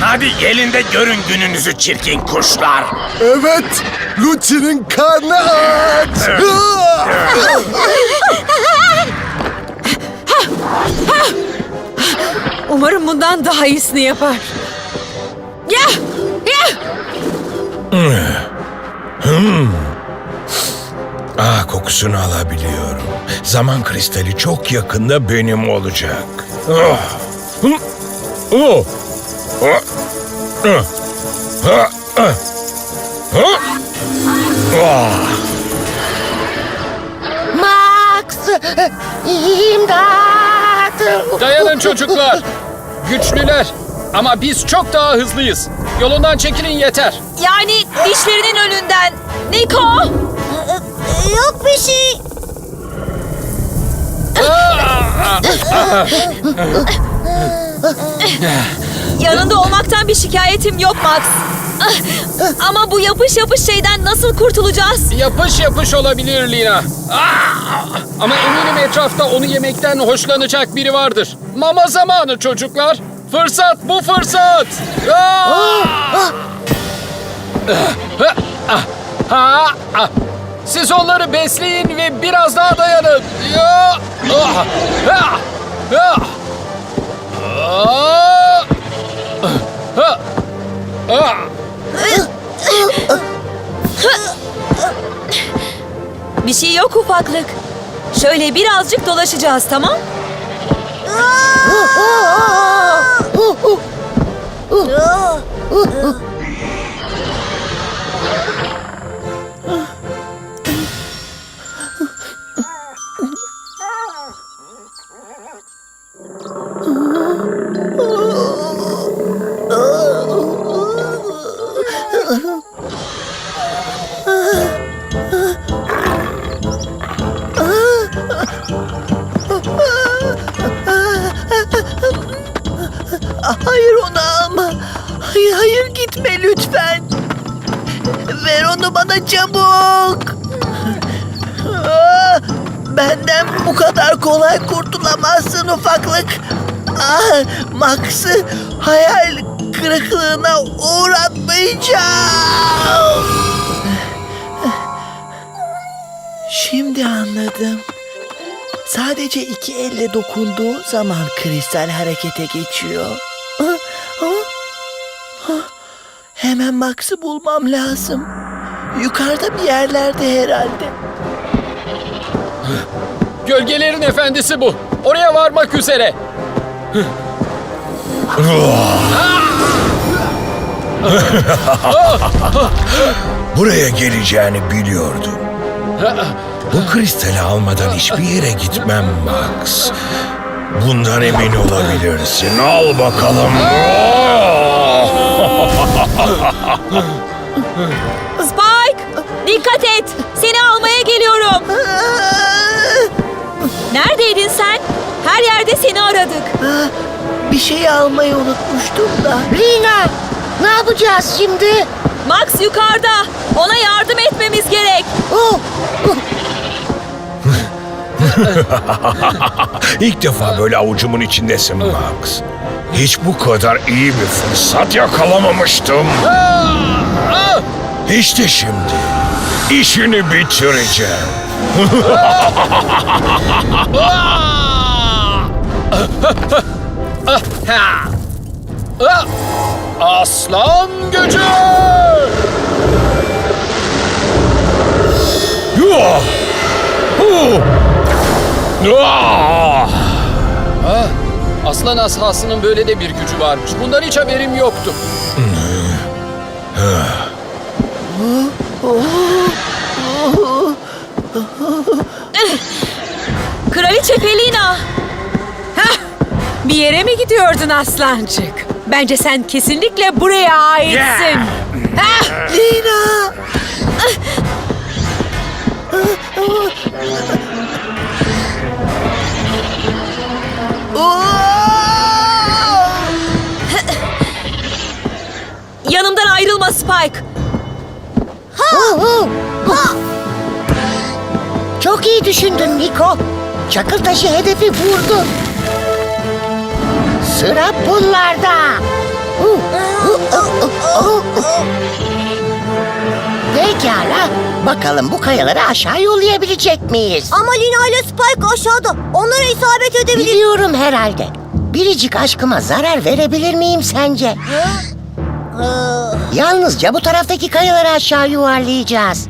Hadi gelin de görün gününüzü çirkin kuşlar. Evet, Luci'nin karnı aç. Umarım bundan daha iyisini yapar. Ya! Ya! Ah kokusunu alabiliyorum. Zaman kristali çok yakında benim olacak. Oh. Max! İmdat! Dayanın çocuklar. Güçlüler. Ama biz çok daha hızlıyız. Yolundan çekilin yeter. Yani dişlerinin önünden. Niko! Yok bir şey. Yanında olmaktan bir şikayetim yok Max. Ama bu yapış yapış şeyden nasıl kurtulacağız? Yapış yapış olabilir Lina. Ama eminim etrafta onu yemekten hoşlanacak biri vardır. Mama zamanı çocuklar. Fırsat bu fırsat. Ah! Ah! Ah! Ah! Siz onları besleyin ve biraz daha dayanın. Ya! Ah! Ah! Ah! Ah! Ah! Ah! Bir şey yok ufaklık. Şöyle birazcık dolaşacağız tamam? Lütfen. Ver onu bana çabuk. Ah, Benden bu kadar kolay kurtulamazsın ufaklık. Ah, Max'ı hayal kırıklığına uğratmayacağım. Şimdi anladım. Sadece iki elle dokunduğu zaman kristal harekete geçiyor. Hemen Max'ı bulmam lazım. Yukarıda bir yerlerde herhalde. Gölgelerin efendisi bu. Oraya varmak üzere. Buraya geleceğini biliyordum. Bu kristali almadan hiçbir yere gitmem Max. Bundan emin olabilirsin. Al bakalım. Spike! Dikkat et! Seni almaya geliyorum. Neredeydin sen? Her yerde seni aradık. Bir şey almayı unutmuştum da. Lina! Ne yapacağız şimdi? Max yukarıda. Ona yardım etmemiz gerek. Oh! İlk defa böyle avucumun içindesin Max. Hiç bu kadar iyi bir fırsat yakalamamıştım. İşte şimdi işini bitireceğim. Aslan gücü! Ah! Aslan asasının böyle de bir gücü varmış. Bundan hiç haberim yoktu. Kraliçe Pelina. Hah, bir yere mi gidiyordun aslancık? Bence sen kesinlikle buraya aitsin. Hah, Lina! Yanımdan ayrılma Spike. Uhu. Ha. Çok iyi düşündün Niko. Çakıl taşı hedefi vurdu. Sıra bunlarda. Pekala. Bakalım bu kayaları aşağı yollayabilecek miyiz? Ama Lina ile Spike aşağıda. Onlara isabet edebilir. Biliyorum herhalde. Biricik aşkıma zarar verebilir miyim sence? Yalnızca bu taraftaki kayaları aşağı yuvarlayacağız.